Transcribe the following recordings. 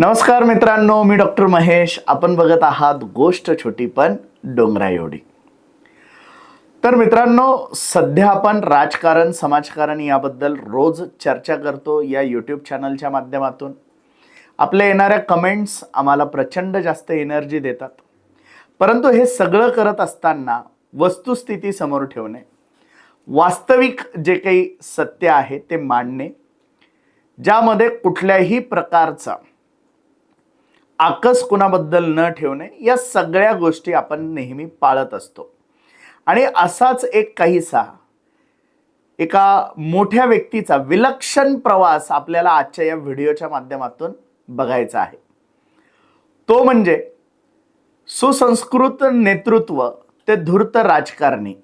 नमस्कार मित्रांनो मी डॉक्टर महेश. आपण बघत आहात गोष्ट छोटी पण डोंगरा एवढी. तर मित्रांनो सध्या आपण राजकारण समाजकारण याबद्दल रोज चर्चा करतो या यूट्यूब चॅनलच्या माध्यमातून. आपल्या येणाऱ्या कमेंट्स आम्हाला प्रचंड जास्त एनर्जी देतात. परंतु हे सगळं करत असताना वस्तुस्थिती समोर ठेवणे वास्तविक जे काही सत्य आहे ते मांडणे ज्यामध्ये कुठल्याही प्रकारचा आकस कुणाबद्दल न ठेवणे या सगळ्या गोष्टी आपण नेहमी पाळत असतो. आणि असाच एक काहीसा एका मोठ्या व्यक्तीचा विलक्षण प्रवास आपल्याला आजच्या या व्हिडिओच्या माध्यमातून बघायचा आहे. तो म्हणजे सुसंस्कृत नेतृत्व ते धूर्त राजकारणी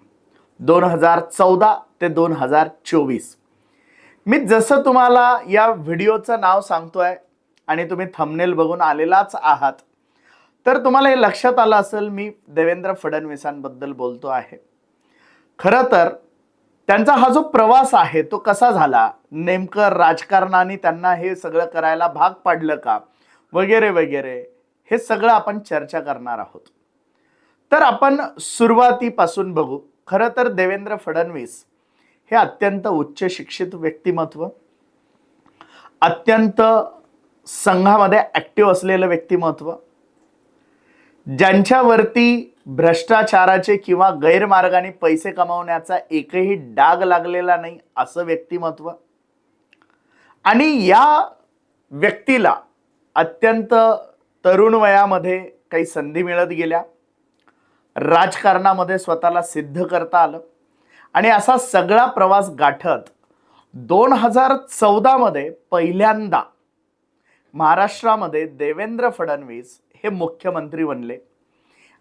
दोन हजार चौदा ते दोन हजार चोवीस. मी जसं तुम्हाला या व्हिडिओचं नाव सांगतोय आणि तुम्ही थंबनेल बघून आलेलाच आहात. तर तुम्हाला हे लक्षात आलं असेल मी देवेंद्र फडणवीसांबद्दल बोलतो आहे. खरं तर त्यांचा हा जो प्रवास आहे तो कसा झाला? नेमकं राजकारणाने त्यांना हे सगळं करायला भाग पाडलं का? वगैरे वगैरे हे सगळं आपण चर्चा करणार आहोत. तर आपण सुरुवातीपासून बघू. खरं तर देवेंद्र फडणवीस हे अत्यंत उच्च शिक्षित व्यक्तिमत्व अत्यंत संघामध्ये ॲक्टिव्ह असलेलं व्यक्तिमत्व ज्यांच्यावरती भ्रष्टाचाराचे किंवा गैरमार्गाने पैसे कमावण्याचा एकही डाग लागलेला नाही असं व्यक्तिमत्व आणि या व्यक्तीला अत्यंत तरुण वयामध्ये काही संधी मिळत गेल्या. राजकारणामध्ये स्वतःला सिद्ध करता आलं. आणि असा सगळा प्रवास गाठत दोन हजार चौदामध्ये पहिल्यांदा महाराष्ट्रामध्ये देवेंद्र फडणवीस हे मुख्यमंत्री बनले.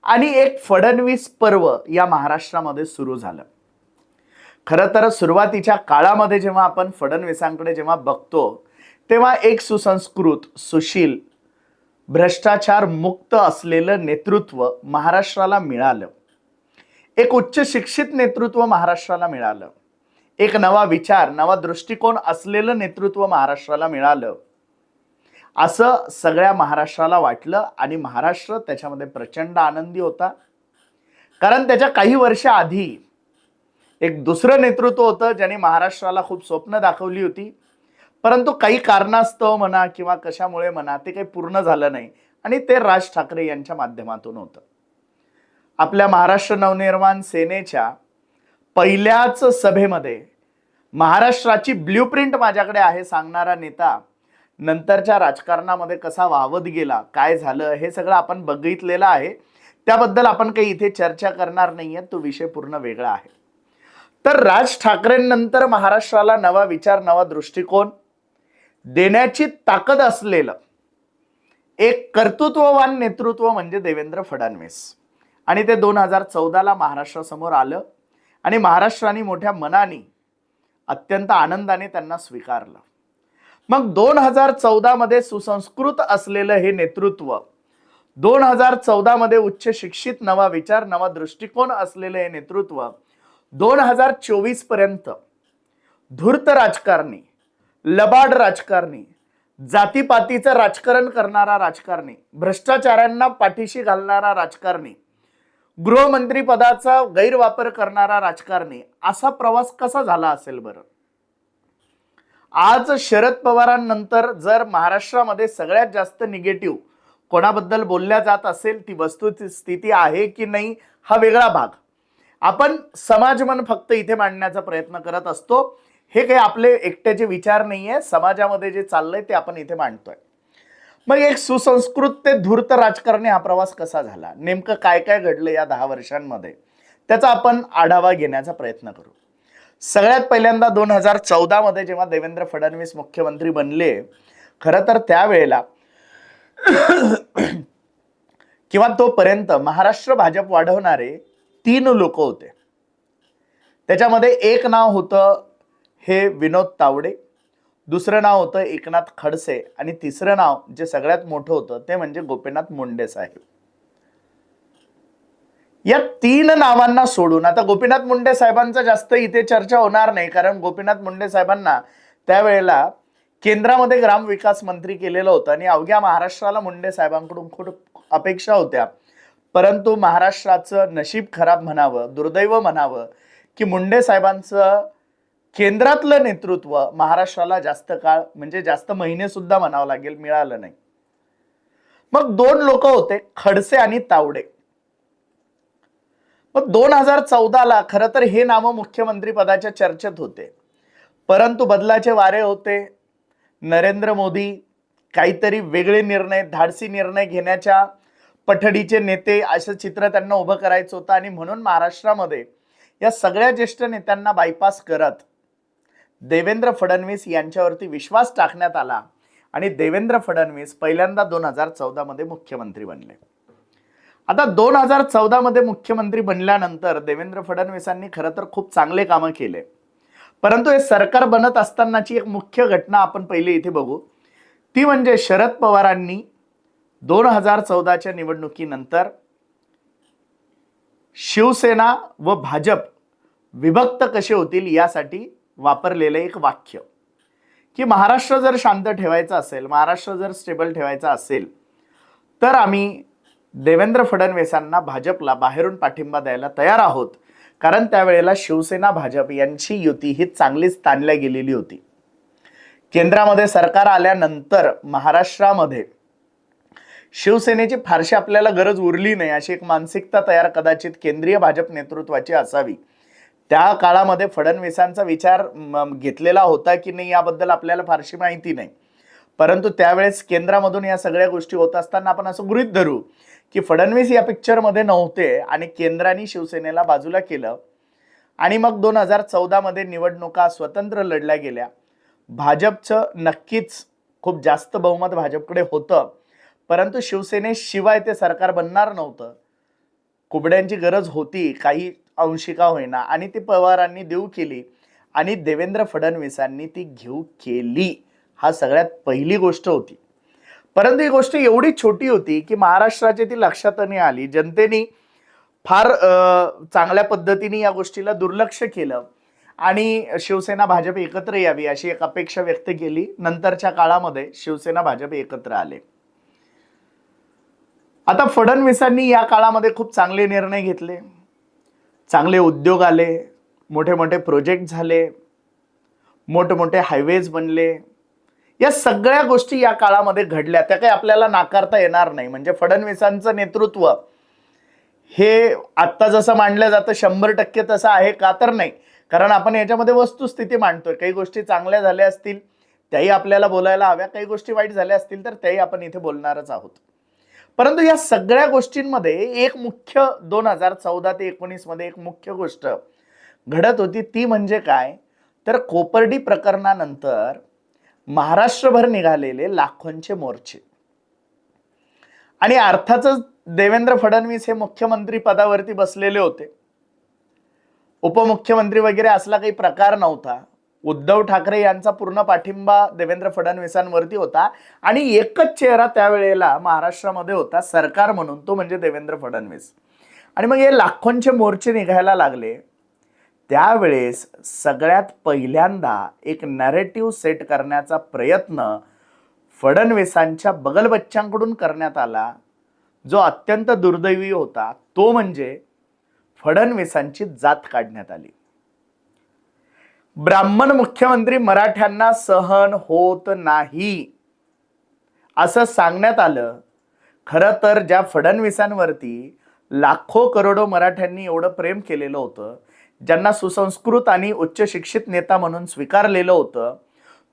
आणि एक फडणवीस पर्व या महाराष्ट्रामध्ये सुरू झालं. खरं तर सुरुवातीच्या काळामध्ये जेव्हा आपण फडणवीसांकडे जेव्हा बघतो तेव्हा एक सुसंस्कृत सुशील भ्रष्टाचार मुक्त असलेलं नेतृत्व महाराष्ट्राला मिळालं. एक उच्च शिक्षित नेतृत्व महाराष्ट्राला मिळालं. एक नवा विचार नवा दृष्टिकोन असलेलं नेतृत्व महाराष्ट्राला मिळालं. असं सगळ्या महाराष्ट्राला वाटलं आणि महाराष्ट्र त्याच्यामध्ये प्रचंड आनंदी होता. कारण त्याच्या काही वर्ष आधी एक दुसरं नेतृत्व होतं ज्याने महाराष्ट्राला खूप स्वप्न दाखवली होती. परंतु काही कारणास्तव म्हणा किंवा कशामुळे म्हणा ते काही पूर्ण झालं नाही आणि ते राज ठाकरे यांच्या माध्यमातून होतं. आपल्या महाराष्ट्र नवनिर्माण सेनेच्या पहिल्याच सभेमध्ये महाराष्ट्राची ब्ल्यूप्रिंट माझ्याकडे आहे सांगणारा नेता नंतरच्या राजकारणामध्ये कसा वावत गेला काय झालं हे सगळं आपण बघितलेलं आहे. त्याबद्दल आपण काही इथे चर्चा करणार नाही आहे तो विषय पूर्ण वेगळा आहे. तर राज ठाकरेंनंतर महाराष्ट्राला नवा विचार नवा दृष्टिकोन देण्याची ताकद असलेलं एक कर्तृत्ववान नेतृत्व म्हणजे देवेंद्र फडणवीस. आणि ते दोन हजार चौदाला महाराष्ट्रासमोर आलं आणि महाराष्ट्राने मोठ्या मनाने अत्यंत आनंदाने त्यांना स्वीकारलं. मग दोन हजार चौदामध्ये सुसंस्कृत असलेलं हे नेतृत्व दोन हजार चौदामध्ये उच्च शिक्षित नवा विचार नवा दृष्टिकोन असलेलं हे नेतृत्व दोन हजार चोवीसपर्यंत धूर्त राजकारणी लबाड राजकारणी जातीपातीचं राजकारण करणारा राजकारणी भ्रष्टाचारांना पाठीशी घालणारा राजकारणी गृहमंत्री पदाचा गैरवापर करणारा राजकारणी असा प्रवास कसा झाला असेल बरं? आज शरद पवारांनंतर जर महाराष्ट्रामध्ये सगळ्यात जास्त निगेटिव्ह कोणाबद्दल बोलल्या जात असेल ती वस्तूची स्थिती आहे की नाही हा वेगळा भाग. आपण समाजमन फक्त इथे मांडण्याचा प्रयत्न करत असतो. हे काही आपले एकट्याचे विचार नाही आहे समाजामध्ये जे चाललंय ते आपण इथे मांडतोय. मग एक सुसंस्कृत ते धूर्त राजकारणी हा प्रवास कसा झाला? नेमकं काय काय घडलं या दहा वर्षांमध्ये? त्याचा आपण आढावा घेण्याचा प्रयत्न करू. सगळ्यात पहिल्यांदा दोन हजार चौदामध्ये जेव्हा देवेंद्र फडणवीस मुख्यमंत्री बनले खरं तर त्यावेळेला किंवा तोपर्यंत महाराष्ट्र भाजप वाढवणारे तीन लोक होते. त्याच्यामध्ये एक नाव होतं हे विनोद तावडे दुसरं नाव होतं एकनाथ खडसे आणि तिसरं नाव जे सगळ्यात मोठं होतं ते म्हणजे गोपीनाथ मुंडे साहेब. या तीन नावांना सोडून. आता गोपीनाथ मुंडे साहेबांचा जास्त इथे चर्चा होणार नाही कारण गोपीनाथ मुंडे साहेबांना त्यावेळेला केंद्रामध्ये ग्रामविकास मंत्री केलेलं होतं आणि अवघ्या महाराष्ट्राला मुंडे साहेबांकडून खूप अपेक्षा होत्या. परंतु महाराष्ट्राचं नशीब खराब म्हणावं दुर्दैव म्हणावं की मुंडे साहेबांचं केंद्रातलं नेतृत्व महाराष्ट्राला जास्त काळ म्हणजे जास्त महिने सुद्धा म्हणावं लागेल मिळालं नाही. मग दोन लोक होते खडसे आणि तावडे. मग दोन हजार चौदाला खरं तर हे नावं मुख्यमंत्री पदाच्या चर्चेत होते. परंतु बदलाचे वारे होते. नरेंद्र मोदी काहीतरी वेगळे निर्णय धाडसी निर्णय घेण्याच्या पठडीचे नेते असं चित्र त्यांना उभं करायचं होतं आणि म्हणून महाराष्ट्रामध्ये या सगळ्या ज्येष्ठ नेत्यांना बायपास करत देवेंद्र फडणवीस यांच्यावरती विश्वास टाकण्यात आला आणि देवेंद्र फडणवीस पहिल्यांदा दोन हजार चौदामध्ये मुख्यमंत्री बनले. आता दोन हजार चौदामध्ये मुख्यमंत्री बनल्यानंतर देवेंद्र फडणवीसांनी खरं तर खूप चांगले कामं केले. परंतु हे सरकार बनत असतानाची एक मुख्य घटना आपण पहिले इथे बघू. ती म्हणजे शरद पवारांनी दोन हजार चौदाच्या निवडणुकीनंतर शिवसेना व भाजप विभक्त कसे होतील यासाठी वापरलेलं एक वाक्य. की महाराष्ट्र जर शांत ठेवायचा असेल महाराष्ट्र जर स्टेबल ठेवायचा असेल तर आम्ही देवेंद्र फडणवीसांना भाजपला बाहेरून पाठिंबा द्यायला तयार आहोत. कारण त्यावेळेला शिवसेना भाजप यांची युती ही चांगलीच ताणल्या गेलेली होती. केंद्रामध्ये सरकार आल्यानंतर महाराष्ट्रामध्ये शिवसेनेची फारशी आपल्याला गरज उरली नाही अशी एक मानसिकता तयार कदाचित केंद्रीय भाजप नेतृत्वाची असावी. त्या काळामध्ये फडणवीसांचा विचार घेतलेला होता की नाही याबद्दल आपल्याला फारशी माहिती नाही. परंतु त्यावेळेस केंद्रामधून या सगळ्या गोष्टी होत असताना आपण असं गृहीत धरू की फडणवीस या पिक्चरमध्ये नव्हते आणि केंद्राने शिवसेनेला बाजूला केलं. आणि मग दोन हजार चौदामध्ये निवडणुका स्वतंत्र लढल्या गेल्या. भाजपचं नक्कीच खूप जास्त बहुमत भाजपकडे होतं. परंतु शिवसेनेशिवाय ते सरकार बनणार नव्हतं. कुबड्यांची गरज होती काही अंशिका होईना. आणि ती पवारांनी देऊ केली. आणि देवेंद्र फडणवीसांनी ती घेऊ केली. हा सगळ्यात पहिली गोष्ट होती. परंतु ही गोष्ट एवढी छोटी होती की महाराष्ट्राची ती लक्षात नाही आली. जनतेने फार चांगल्या पद्धतीने या गोष्टीला दुर्लक्ष केलं आणि शिवसेना भाजप एकत्र यावी अशी एक अपेक्षा व्यक्त केली. नंतरच्या काळामध्ये शिवसेना भाजप एकत्र आले. आता फडणवीसांनी या काळामध्ये खूप चांगले निर्णय घेतले. चांगले उद्योग आले मोठे मोठे प्रोजेक्ट झाले मोठमोठे हायवेज बनले. या सगळ्या गोष्टी या काळामध्ये घडल्या. त्या काही आपल्याला नाकारता येणार नाही. म्हणजे फडणवीसांचं नेतृत्व हे आत्ता जसं मांडलं जातं शंभर टक्के तसं आहे का तर नाही. कारण आपण याच्यामध्ये वस्तुस्थिती मांडतोय. काही गोष्टी चांगल्या झाल्या असतील त्याही आपल्याला बोलायला हव्या. काही गोष्टी वाईट झाल्या असतील तर त्याही आपण इथे बोलणारच आहोत. परंतु या सगळ्या गोष्टींमध्ये एक मुख्य दोन हजार चौदा ते एकोणीसमध्ये एक मुख्य गोष्ट घडत होती. ती म्हणजे काय? तर कोपर्डी प्रकरणानंतर महाराष्ट्रभर निघालेले लाखोंचे मोर्चे. आणि अर्थातच देवेंद्र फडणवीस हे मुख्यमंत्री पदावरती बसलेले होते. उपमुख्यमंत्री वगैरे असला काही प्रकार नव्हता. उद्धव ठाकरे यांचा पूर्ण पाठिंबा देवेंद्र फडणवीसांवरती होता. आणि एकच चेहरा त्यावेळेला महाराष्ट्रामध्ये होता सरकार म्हणून तो म्हणजे देवेंद्र फडणवीस. आणि मग हे लाखोंचे मोर्चे निघायला लागले. त्यावेळेस सगळ्यात पहिल्यांदा एक नॅरेटिव्ह सेट करण्याचा प्रयत्न फडणवीसांच्या बगलबच्च्यांकडून करण्यात आला. जो अत्यंत दुर्दैवी होता तो म्हणजे फडणवीसांची जात काढण्यात आली. ब्राह्मण मुख्यमंत्री मराठ्यांना सहन होत नाही असं सांगण्यात आलं. खरं तर ज्या फडणवीसांवरती लाखो करोडो मराठ्यांनी एवढं प्रेम केलेलं होतं ज्यांना सुसंस्कृत आणि उच्च शिक्षित नेता म्हणून स्वीकारलेलं होतं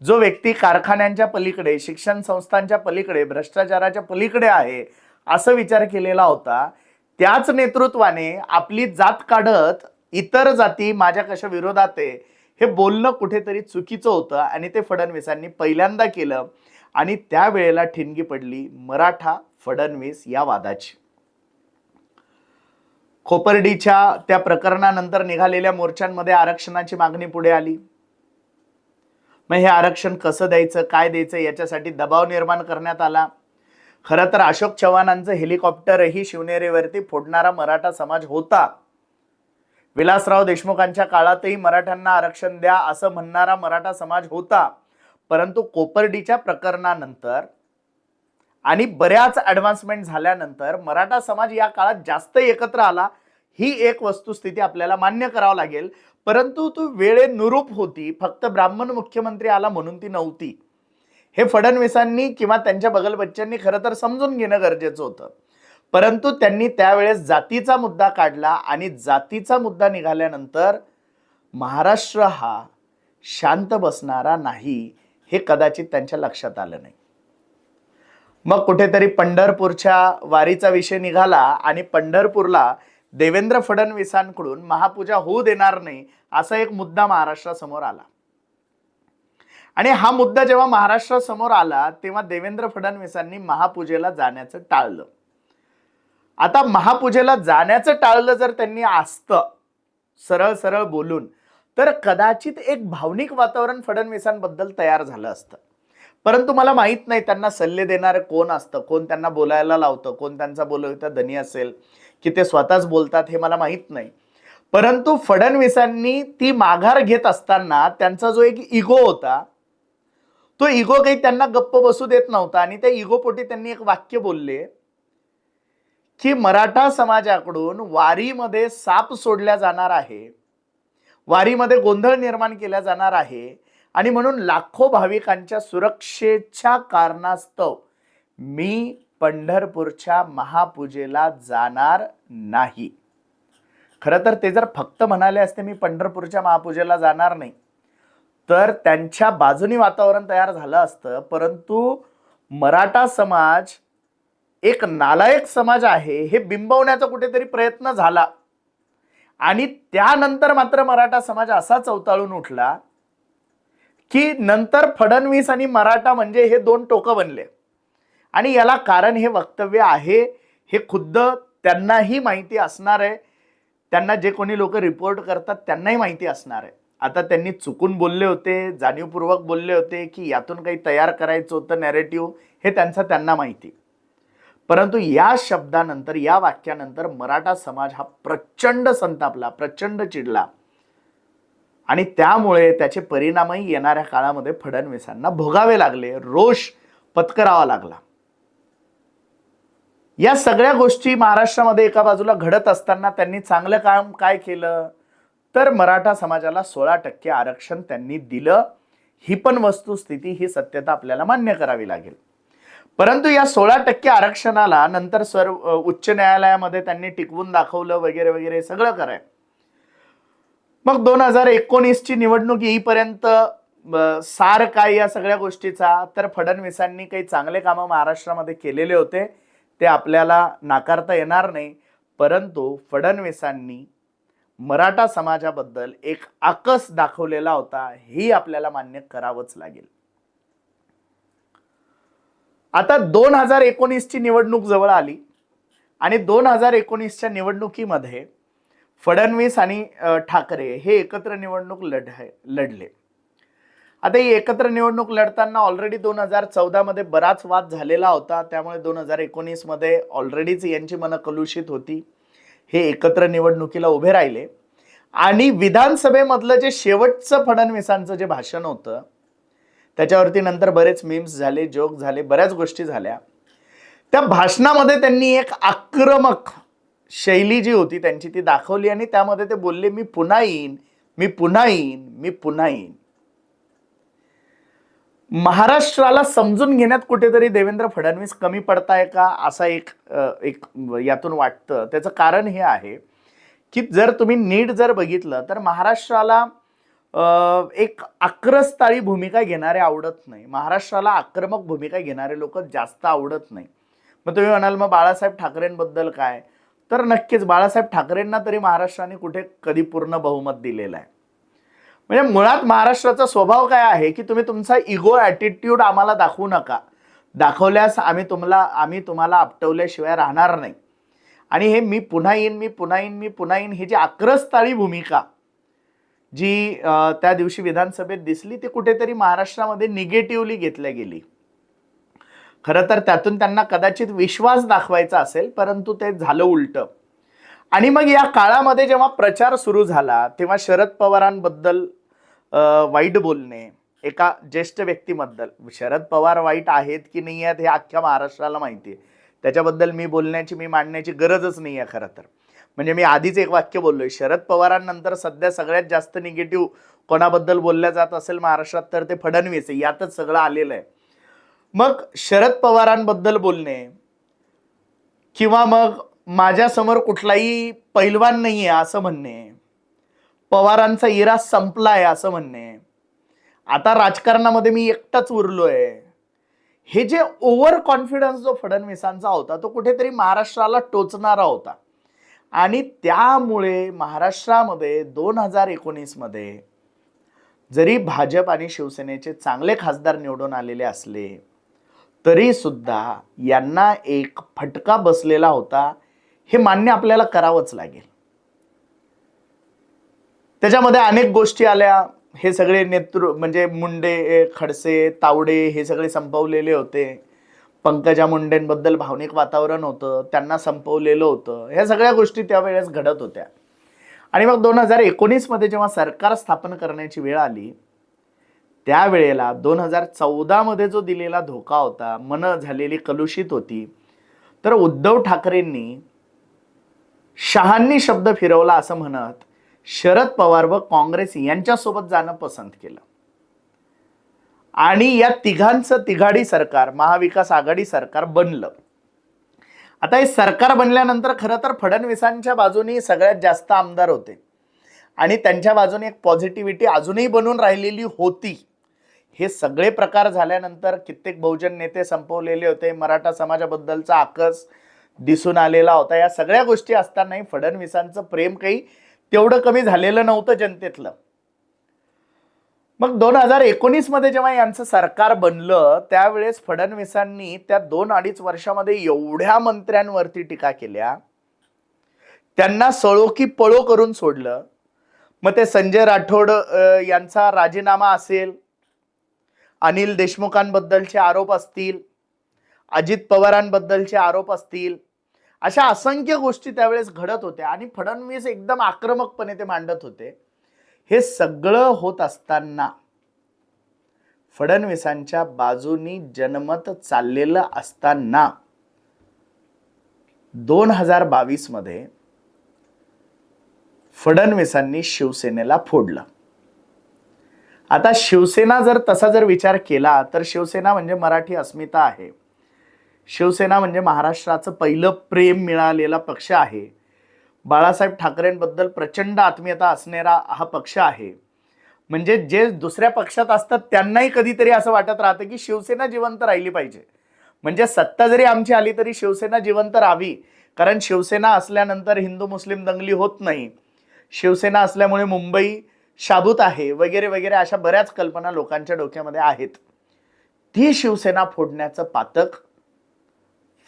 जो व्यक्ती कारखान्यांच्या पलीकडे शिक्षण संस्थांच्या पलीकडे भ्रष्टाचाराच्या पलीकडे आहे असं विचार केलेला होता त्याच नेतृत्वाने आपली जात काढत इतर जाती माझ्या कशा विरोधात आहे हे बोलणं कुठेतरी चुकीचं होतं आणि ते फडणवीसांनी पहिल्यांदा केलं आणि त्यावेळेला ठिणगी पडली मराठा फडणवीस या वादाची. खोपर्डीच्या त्या प्रकरणानंतर निघालेल्या मोर्चांमध्ये आरक्षणाची मागणी पुढे आली. मग हे आरक्षण कसं द्यायचं काय द्यायचं याच्यासाठी दबाव निर्माण करण्यात आला. खरं तर अशोक चव्हाणांचं हेलिकॉप्टरही शिवनेरीवरती फोडणारा मराठा समाज होता. विलासराव देशमुखांच्या काळातही मराठ्यांना आरक्षण द्या असं म्हणणारा मराठा समाज होता. परंतु कोपर्डीच्या प्रकरणानंतर आणि बऱ्याच ॲडव्हान्समेंट झाल्यानंतर मराठा समाज या काळात जास्त एकत्र आला. ही एक वस्तुस्थिती आपल्याला मान्य करावं लागेल. परंतु तू वेळेनुरूप होती. फक्त ब्राह्मण मुख्यमंत्री आला म्हणून ती नव्हती. हे फडणवीसांनी किंवा त्यांच्या बगलबच्च्यांनी खरं तर समजून घेणं गरजेचं होतं. परंतु त्यांनी त्यावेळेस जातीचा मुद्दा काढला आणि जातीचा मुद्दा निघाल्यानंतर महाराष्ट्र हा शांत बसणारा नाही हे कदाचित त्यांच्या लक्षात आलं नाही. मग कुठेतरी पंढरपूरच्या वारीचा विषय निघाला आणि पंढरपूरला देवेंद्र फडणवीसांकडून महापूजा होऊ देणार नाही असा एक मुद्दा महाराष्ट्रासमोर आला. आणि हा मुद्दा जेव्हा महाराष्ट्रासमोर आला तेव्हा देवेंद्र फडणवीसांनी महापूजेला जाण्याचं टाळलं. आता महापूजेला जाण्याचं टाळलं जर त्यांनी असतं सरळ सरळ बोलून तर कदाचित एक भावनिक वातावरण फडणवीसांबद्दल तयार झालं असतं. परंतु मला माहीत नाही त्यांना सल्ले देणारं कोण असतं कोण त्यांना बोलायला लावतं कोण त्यांचा बोलवता धनी असेल की ते स्वतःच बोलतात हे मला माहीत नाही. परंतु फडणवीसांनी ती माघार घेत असताना त्यांचा जो एक इगो होता तो इगो काही त्यांना गप्प बसू देत नव्हता आणि त्या इगोपोटी त्यांनी एक वाक्य बोलले की मराठा समाजाकडून वारीमध्ये साप सोडल्या जाणार आहे वारीमध्ये गोंधळ निर्माण केला जाणार आहे आणि म्हणून लाखो भाविकांच्या सुरक्षेच्या कारणास्तव मी पंढरपूरच्या महापूजेला जाणार नाही. खरं तर ते जर फक्त म्हणाले असते मी पंढरपूरच्या महापूजेला जाणार नाही तर त्यांच्या बाजूनी वातावरण तयार झालं असतं परंतु मराठा समाज एक नालायक समाज आहे हे बिंबवण्याचा कुठेतरी प्रयत्न झाला. आणि त्यानंतर मात्र मराठा समाज असा चवताळून उठला की नंतर फडणवीस आणि मराठा म्हणजे हे दोन टोकं बनले. आणि याला कारण हे वक्तव्य आहे हे खुद्द त्यांनाही माहिती असणार आहे. त्यांना जे कोणी लोक रिपोर्ट करतात त्यांनाही माहिती असणार आहे. आता त्यांनी चुकून बोलले होते जाणीवपूर्वक बोलले होते की यातून काही तयार करायचं होतं नॅरेटिव्ह हे त्यांचं त्यांना माहिती. परंतु या शब्दानंतर या वाक्यानंतर मराठा समाज हा प्रचंड संतापला प्रचंड चिडला. आणि त्यामुळे त्याचे परिणामही येणाऱ्या काळामध्ये फडणवीसांना भोगावे लागले रोष पत्करावा लागला. या सगळ्या गोष्टी महाराष्ट्रामध्ये एका बाजूला घडत असताना त्यांनी चांगलं काम काय केलं? तर मराठा समाजाला सोळा टक्के आरक्षण त्यांनी दिलं. ही पण वस्तुस्थिती ही सत्यता आपल्याला मान्य करावी लागेल. परंतु या सोळा टक्के आरक्षणाला नंतर सर्व उच्च न्यायालयामध्ये त्यांनी टिकवून दाखवलं वगैरे वगैरे सगळं कराय मग दोन हजार एकोणीसची निवडणूक येईपर्यंत सार काय या सगळ्या गोष्टीचा? तर फडणवीसांनी काही चांगले कामं महाराष्ट्रामध्ये केलेले होते. ते आपल्याला नाकारता येणार नाही. परंतु फडणवीसांनी मराठा समाजाबद्दल एक आकस दाखवलेला होता ही आपल्याला मान्य करावंच लागेल. आता दोन हजार एकोणीसची निवडणूक जवळ आली आणि दोन हजार एकोणीसच्या निवडणुकीमध्ये फडणवीस आणि ठाकरे हे एकत्र निवडणूक लढ लढले. आता ही एकत्र निवडणूक लढताना ऑलरेडी दोन हजार चौदामध्ये बराच वाद झालेला होता. त्यामुळे दोन हजार एकोणीसमध्ये ऑलरेडीच यांची मनं कलुषित होती. हे एकत्र निवडणुकीला उभे राहिले. आणि विधानसभेमधलं जे शेवटचं फडणवीसांचं जे भाषण होतं त्याच्यावरती नंतर बरेच मीम्स झाले जोक झाले बऱ्याच गोष्टी झाल्या. त्या भाषणामध्ये त्यांनी एक आक्रमक शैली जी होती त्यांची ती दाखवली आणि त्यामध्ये ते बोलले मी पुन्हा येईन मी पुन्हा येईन मी पुन्हा येईन. महाराष्ट्राला समजून घेण्यात कुठेतरी देवेंद्र फडणवीस कमी पडताय का? असा एक एक यातून वाटतं. त्याचं कारण हे आहे की जर तुम्ही नीट जर बघितलं तर महाराष्ट्राला एक आक्रस्ताळी भूमिका घेणारे आवडत नाही. महाराष्ट्राला आक्रमक भूमिका घेणारे लोक जास्त आवडत नाही. मग तुम्ही म्हणाल मग बाळासाहेब ठाकरेंबद्दल काय? तर नक्कीच बाळासाहेब ठाकरेंना तरी महाराष्ट्राने कुठे कधी पूर्ण बहुमत दिलेलं आहे. म्हणजे मुळात महाराष्ट्राचा स्वभाव काय आहे की तुम्ही तुमचा इगो ॲटिट्यूड आम्हाला दाखवू नका. दाखवल्यास आम्ही तुम्हाला आम्ही तुम्हाला आपटवल्याशिवाय राहणार नाही. आणि हे मी पुन्हा येईन मी पुन्हा येईन मी पुन्हा येईन ही जी आक्रस्ताळी भूमिका जी त्या दिवशी विधानसभेत दिसली ती कुठेतरी महाराष्ट्रामध्ये निगेटिव्हली घेतल्या गेली. खरं तर त्यातून त्यांना कदाचित विश्वास दाखवायचा असेल परंतु ते झालं उलटं. आणि मग या काळामध्ये जेव्हा प्रचार सुरू झाला तेव्हा शरद पवारांबद्दल वाईट बोलणे एका ज्येष्ठ व्यक्तीबद्दल. शरद पवार वाईट आहेत की नाही आहेत हे अख्ख्या महाराष्ट्राला माहिती आहे त्याच्याबद्दल मी बोलण्याची मी मांडण्याची गरजच नाही आहे खरं तर. म्हणजे मी आधीच एक वाक्य बोललोय. शरद पवारांनंतर सध्या सगळ्यात जास्त निगेटिव्ह कोणाबद्दल बोलल्या जात असेल महाराष्ट्रात तर ते फडणवीस आहे. यातच सगळं आलेलं आहे. मग शरद पवारांबद्दल बोलणे किंवा मग माझ्यासमोर कुठलाही पैलवान नाही आहे असं म्हणणे पवारांचा इरा संपलाय असं म्हणणे. आता राजकारणामध्ये मी एकटाच उरलोय. हे जे ओव्हर कॉन्फिडन्स जो फडणवीसांचा होता तो कुठेतरी महाराष्ट्राला टोचणारा होता. आणि त्यामुळे महाराष्ट्रामध्ये दोन हजार एकोणीसमध्ये जरी भाजप आणि शिवसेनेचे चांगले खासदार निवडून आलेले असले तरी सुद्धा यांना एक फटका बसलेला होता हे मान्य आपल्याला करावंच लागेल. त्याच्यामध्ये अनेक गोष्टी आल्या. हे सगळे नेतृ म्हणजे मुंडे खडसे तावडे हे सगळे संपवलेले होते. पंकजा मुंडेंबद्दल भावनिक वातावरण होतं. त्यांना संपवलेलं होतं. ह्या सगळ्या गोष्टी त्यावेळेस घडत होत्या. आणि मग दोन हजार एकोणीसमध्ये जेव्हा सरकार स्थापन करण्याची वेळ आली त्यावेळेला दोन हजार चौदामध्ये जो दिलेला धोका होता मन झालेली कलुषित होती तर उद्धव ठाकरेंनी शहांनी शब्द फिरवला असं म्हणत शरद पवार व काँग्रेस यांच्यासोबत जाणं पसंत केलं. आणि या तिघांचं तिघाडी सरकार महाविकास आघाडी सरकार बनलं. आता हे सरकार बनल्यानंतर खरं तर फडणवीसांच्या बाजूनी सगळ्यात जास्त आमदार होते. आणि त्यांच्या बाजूने एक पॉझिटिव्हिटी अजूनही बनून राहिलेली होती. हे सगळे प्रकार झाल्यानंतर कित्येक बहुजन नेते संपवलेले होते. मराठा समाजाबद्दलचा आकस दिसून आलेला होता. या सगळ्या गोष्टी असतानाही फडणवीसांचं प्रेम काही तेवढं कमी झालेलं नव्हतं जनतेतलं. मग दोन हजार एकोणीसमध्ये जेव्हा यांचं सरकार बनलं त्यावेळेस फडणवीसांनी त्या दोन अडीच वर्षामध्ये एवढ्या मंत्र्यांवरती टीका केल्या. त्यांना सळो की पळो करून सोडलं. मग ते संजय राठोड यांचा राजीनामा असेल अनिल देशमुखांबद्दलचे आरोप असतील अजित पवारांबद्दलचे आरोप असतील अशा असंख्य गोष्टी त्यावेळेस घडत होत्या आणि फडणवीस एकदम आक्रमकपणे ते मांडत होते. हे सगळं होत असताना फडणवीसांच्या बाजूनी जनमत चाललेलं असताना दोन हजार बावीसमध्ये फडणवीसांनी शिवसेनेला फोडलं. आता शिवसेना जर तसा जर विचार केला तर शिवसेना म्हणजे मराठी अस्मिता आहे. शिवसेना म्हणजे महाराष्ट्राचं पहिलं प्रेम मिळालेला पक्ष आहे. बाळासाहेब ठाकरेंबद्दल प्रचंड आत्मीयता असणारा हा पक्ष आहे. म्हणजे जे दुसऱ्या पक्षात असतात त्यांनाही कधीतरी असं वाटत राहतं की शिवसेना जिवंत राहिली पाहिजे. म्हणजे सत्ता जरी आमची आली तरी शिवसेना जिवंत राहावी. कारण शिवसेना असल्यानंतर हिंदू मुस्लिम दंगली होत नाही. शिवसेना असल्यामुळे मुंबई शाबूत आहे वगैरे वगैरे अशा बऱ्याच कल्पना लोकांच्या डोक्यामध्ये आहेत. ती शिवसेना फोडण्याचं पातक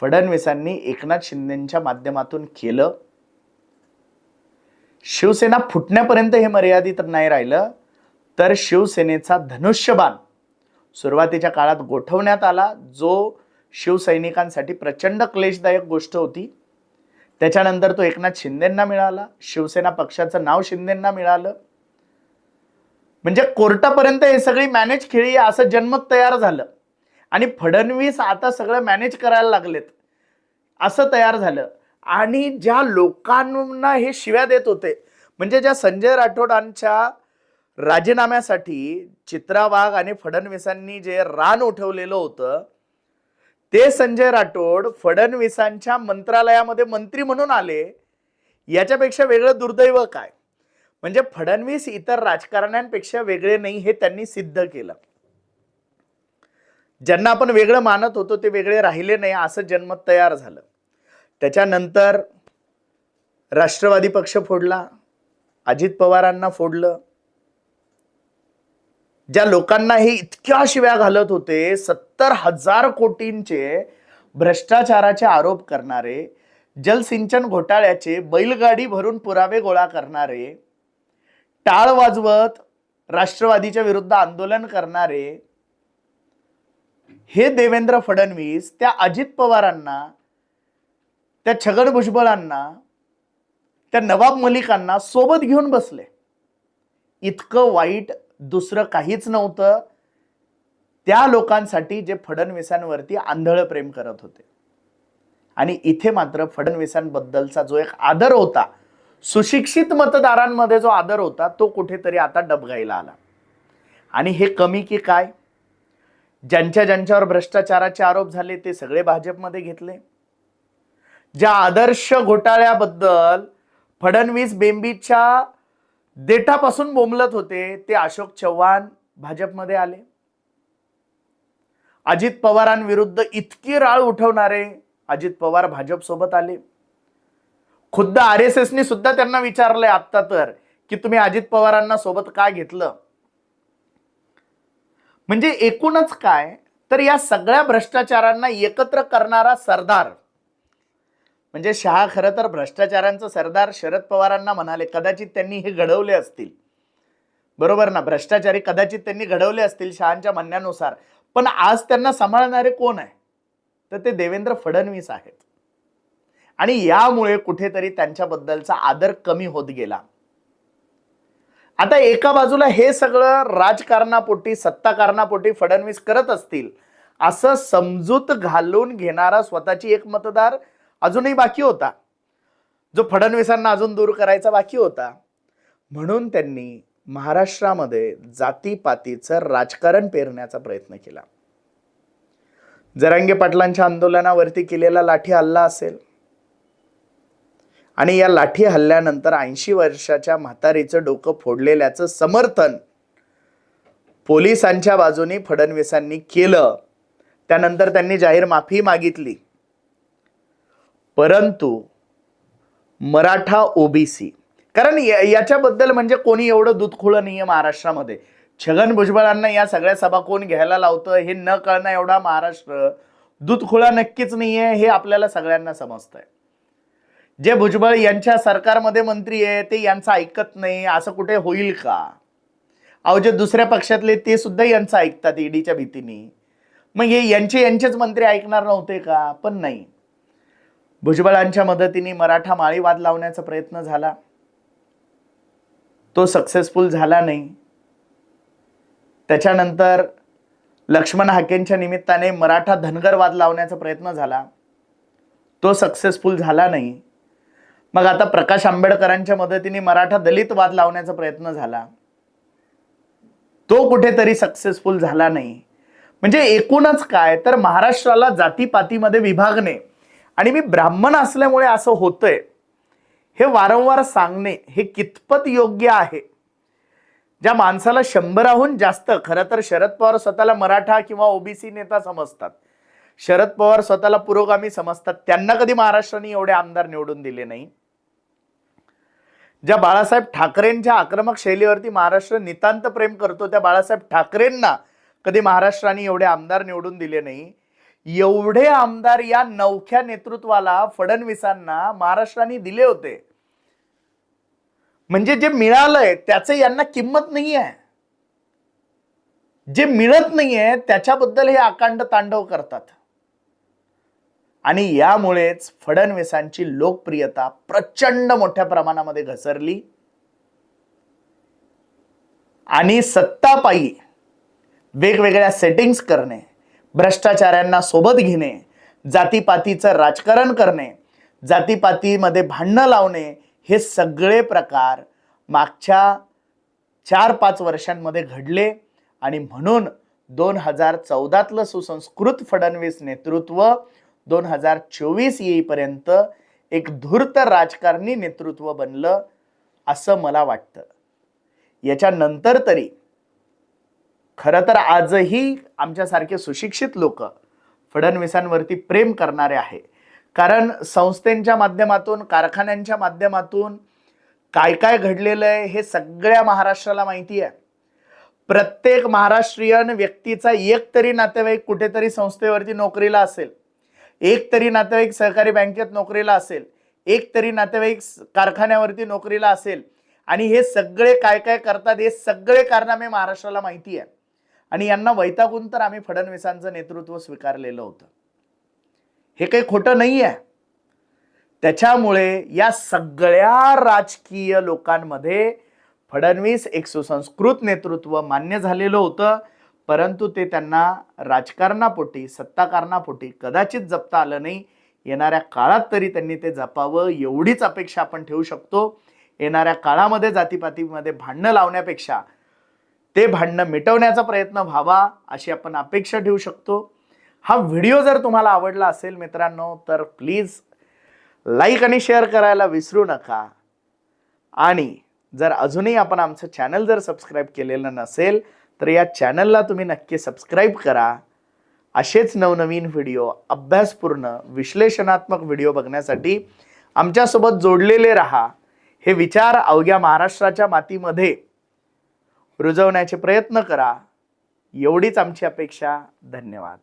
फडणवीसांनी एकनाथ शिंदेच्या माध्यमातून केलं. शिवसेना फुटण्यापर्यंत हे मर्यादित नाही राहिलं तर शिवसेनेचा धनुष्यबाण सुरुवातीच्या काळात गोठवण्यात आला जो शिवसैनिकांसाठी प्रचंड क्लेशदायक गोष्ट होती. त्याच्यानंतर तो एकनाथ शिंदेंना मिळाला शिवसेना पक्षाचं नाव शिंदेंना मिळालं. म्हणजे कोर्टापर्यंत हे सगळी मॅनेज खेळी असं जन्मत तयार झालं. आणि फडणवीस आता सगळं मॅनेज करायला लागलेत. असं तयार झालं. आणि ज्या लोकांना हे शिव्या देत होते म्हणजे ज्या संजय राठोडांच्या राजीनाम्यासाठी चित्रा वाघ आणि फडणवीसांनी जे रान उठवलेलं होतं ते संजय राठोड फडणवीसांच्या मंत्रालयामध्ये मंत्री म्हणून आले याच्यापेक्षा वेगळं दुर्दैव काय? म्हणजे फडणवीस इतर राजकारण्यांपेक्षा वेगळे नाही हे त्यांनी सिद्ध केलं. ज्यांना आपण वेगळं मानत होतो ते वेगळे राहिले नाही असं जन्मत तयार झालं. त्याच्यानंतर राष्ट्रवादी पक्ष फोडला अजित पवारांना फोडलं. ज्या लोकांना हे इतक्या शिव्या घालत होते सत्तर हजार कोटींचे भ्रष्टाचाराचे आरोप करणारे जलसिंचन घोटाळ्याचे बैलगाडी भरून पुरावे गोळा करणारे टाळ वाजवत राष्ट्रवादीच्या विरुद्ध आंदोलन करणारे हे देवेंद्र फडणवीस त्या अजित पवारांना त्या छगन भुजबळांना त्या नवाब मलिकांना सोबत घेऊन बसले. इतकं वाईट दुसरं काहीच नव्हतं. त्या लोकांसाठी जे फडणवीसांवरती आंधळ प्रेम करत होते. आणि इथे मात्र फडणवीसांबद्दलचा जो एक आदर होता सुशिक्षित मतदारांमध्ये जो आदर होता तो कुठेतरी आता डबगाईला आला. आणि हे कमी की काय? ज्यांच्या ज्यांच्यावर भ्रष्टाचाराचे आरोप झाले ते सगळे भाजपमध्ये घेतले. ज्या आदर्श घोटाळ्याबद्दल फडणवीस बेंबीच्या देठापासून बोंबलत होते ते अशोक चव्हाण भाजपमध्ये आले. अजित पवारांविरुद्ध इतकी राळ उठवणारे अजित पवार भाजप सोबत आले. खुद्द आर एस एसनी सुद्धा त्यांना विचारलंय आत्ता तर की तुम्ही अजित पवारांना सोबत का घेतलं? म्हणजे एकूणच काय? तर या सगळ्या भ्रष्टाचारांना एकत्र करणारा सरदार. म्हणजे शहा खरं तर भ्रष्टाचारांचं सरदार शरद पवारांना म्हणाले कदाचित त्यांनी हे घडवले असतील. बरोबर ना? भ्रष्टाचारी कदाचित त्यांनी घडवले असतील शहांच्या म्हणण्यानुसार. पण आज त्यांना सांभाळणारे कोण आहे? तर ते देवेंद्र फडणवीस आहेत. आणि यामुळे कुठेतरी त्यांच्याबद्दलचा आदर कमी होत गेला. आता एका बाजूला हे सगळं राजकारणापोटी सत्ताकारणापोटी फडणवीस करत असतील असं समजूत घालून घेणारा स्वतःची एक मतदार अजूनही बाकी होता. जो फडणवीसांना अजून दूर करायचा बाकी होता. म्हणून त्यांनी महाराष्ट्रामध्ये जातीपातीचं राजकारण पेरण्याचा प्रयत्न केला. जरांगे पाटलांच्या आंदोलनावरती केलेला लाठी हल्ला असेल आणि या लाठी हल्ल्यानंतर ऐंशी वर्षाच्या म्हातारीचं डोकं फोडलेल्याचं समर्थन पोलिसांच्या बाजूने फडणवीसांनी केलं. त्यानंतर त्यांनी जाहीर माफी मागितली. परंतु मराठा ओबीसी कारण याच्याबद्दल म्हणजे कोणी एवढं दूधखोळं नाही नाहीये महाराष्ट्रामध्ये. छगन भुजबळांना या सगळ्या सभा कोण घ्यायला लावतं हे न कळणं एवढा महाराष्ट्र दूधखोळा नक्कीच नक्कीच नाहीये हे आपल्याला सगळ्यांना समजतंय. जे भुजबळ यांच्या सरकारमध्ये मंत्री आहे ते यांचं ऐकत नाही असं कुठे होईल का? अहो जे दुसऱ्या पक्षातले ते सुद्धा यांचं ऐकतात ईडीच्या भीतीने. मग हे यांचे यांचेच मंत्री ऐकणार नव्हते का? पण नाही. भुजबळांच्या मदतीने मराठा माळीवाद लावण्याचा प्रयत्न झाला. तो सक्सेसफुल झाला नाही. त्याच्यानंतर लक्ष्मण हाकेंच्या निमित्ताने मराठा धनगरवाद लावण्याचा प्रयत्न झाला. तो सक्सेसफुल झाला नाही. मग आता प्रकाश आंबेडकरांच्या मदतीने मराठा दलित वाद लावण्याचा प्रयत्न झाला. तो कुठेतरी सक्सेसफुल झाला नाही. म्हणजे एकूणच काय? तर महाराष्ट्राला जातीपातीमध्ये विभागणे. आणि मी ब्राह्मण असल्यामुळे असं होतंय. हे वारंवार सांगणे हे कितपत योग्य आहे? ज्या माणसाला शंभराहून जास्त खरं तर शरद पवार स्वतःला मराठा किंवा ओबीसी नेता समजतात. शरद पवार स्वतःला पुरोगामी समजतात. त्यांना कधी महाराष्ट्राने एवढे आमदार निवडून दिले नाही. ज्या बाळासाहेब ठाकरेंच्या आक्रमक शैलीवरती महाराष्ट्र नितांत प्रेम करतो त्या बाळासाहेब ठाकरेंना कधी महाराष्ट्राने एवढे आमदार निवडून दिले नाही. एवढे आमदार या नवख्या नेतृत्वाला फडणवीसांना महाराष्ट्राने दिले होते. म्हणजे जे मिळालंय त्याचं यांना किंमत नाही आहे जे मिळत नाहीये त्याच्याबद्दल हे आकांड तांडव करतात. आणि यामुळेच फडणवीसांची लोकप्रियता प्रचंड मोठ्या प्रमाणामध्ये घसरली. आणि सत्तापायी वेगवेगळ्या सेटिंग्स करणे भ्रष्टाचाऱ्यांना सोबत घेणे जातीपातीचं राजकारण करणे जातीपातीमध्ये भांडणं लावणे हे सगळे प्रकार मागच्या चार पाच वर्षांमध्ये घडले. आणि म्हणून दोन हजार चौदातलं सुसंस्कृत फडणवीस नेतृत्व दोन हजार चोवीस येईपर्यंत एक धूर्त राजकारणी नेतृत्व बनलं असं मला वाटतं. याच्यानंतर तरी खरं तर आजही आमच्यासारखे सुशिक्षित लोक फडणवीसांवरती प्रेम करणारे आहे. कारण संस्थेच्या माध्यमातून कारखान्यांच्या माध्यमातून काय काय घडलेलं आहे हे सगळ्या महाराष्ट्राला माहिती आहे. प्रत्येक महाराष्ट्रीयन व्यक्तीचा एक तरी नातेवाईक कुठेतरी संस्थेवरती नोकरीला असेल. एक तरी नातेवाईक सहकारी बँकेत नोकरीला असेल एक तरी नातेवाईक कारखान्यावरती नोकरीला असेल आणि हे सगळे काय काय करतात हे सगळे कारनामे महाराष्ट्राला माहिती आहे. आणि यांना वैतागून तर आम्ही फडणवीसांचं नेतृत्व स्वीकारलेलं होतं. हे काही खोटं नाही आहे. त्याच्यामुळे या सगळ्या राजकीय लोकांमध्ये फडणवीस एक सुसंस्कृत नेतृत्व मान्य झालेलं होतं. परंतु ते त्यांना राजकारणापोटी सत्ताकारणापोटी कदाचित जपता आलं नाही. येणाऱ्या काळात तरी त्यांनी ते जपावं एवढीच अपेक्षा आपण ठेवू शकतो. येणाऱ्या काळामध्ये जातीपातीमध्ये भांडणं लावण्यापेक्षा ते भांडणं मिटवण्याचा प्रयत्न व्हावा अशी आपण अपेक्षा ठेवू शकतो. हा व्हिडिओ जर तुम्हाला आवडला असेल मित्रांनो तर प्लीज लाईक आणि शेअर करायला विसरू नका. आणि जर अजूनही आपण आमचं चॅनल जर सबस्क्राईब केलेलं नसेल तर या चॅनलला तुम्ही नक्की सबस्क्राईब करा. असेच नवनवीन व्हिडिओ अभ्यासपूर्ण विश्लेषणात्मक व्हिडिओ बघण्यासाठी आमच्यासोबत जोडलेले राहा. हे विचार अवघ्या महाराष्ट्राच्या मातीमध्ये रुजवण्याचे प्रयत्न करा. एवढीच आमची अपेक्षा. धन्यवाद.